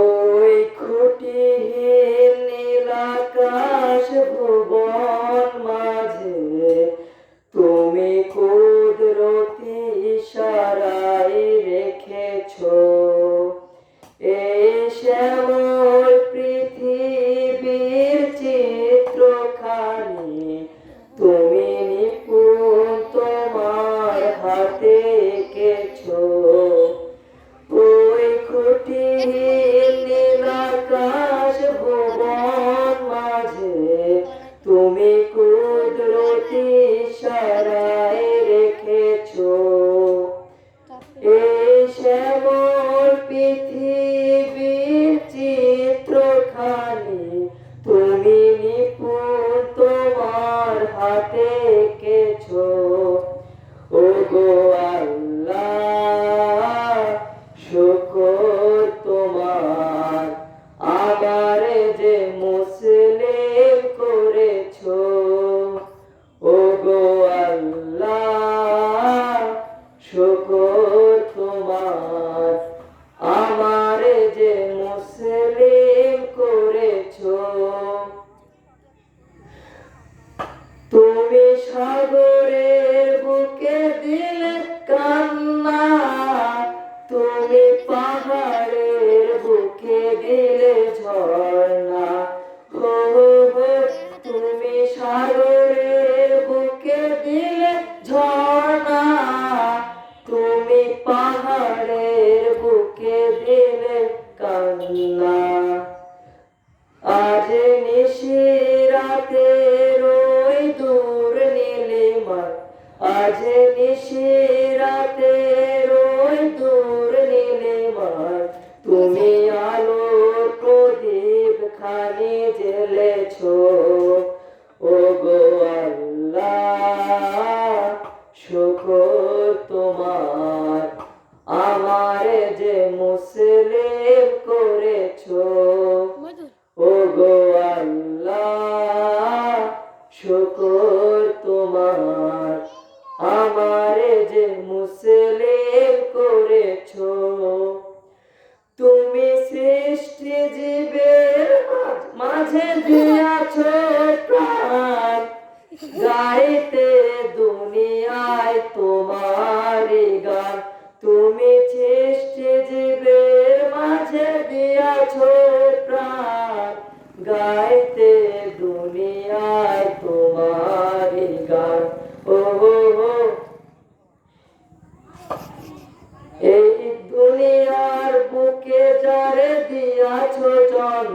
ওই খুঁটিহীন নীলাকাশ ভুবন মাঝে তুমি কুদরতি সারাই রেখেছো। শ্যামল পৃথিবীর নিশিরাতে রই দূর নীলিমার আজ নিশিরাতে রই দূর নীলিমার তুমি আলোর প্রদীপ খানি জ্বেলেছো। ও গো আল্লাহ শুকর তোমার। আমার যে মুসলিম করেছ। ও গো মাঝে দিয়াছো প্রাণ, গাইতে দুনিয়ায় তোমারই গান। তুমি সৃষ্টি জীবের মাঝে দিয়াছো প্রাণ, গাইতে দুনিয়ায় তোমারই গান। ও। এই দুনিয়ার বুকে যারে দিয়াছো জন্ম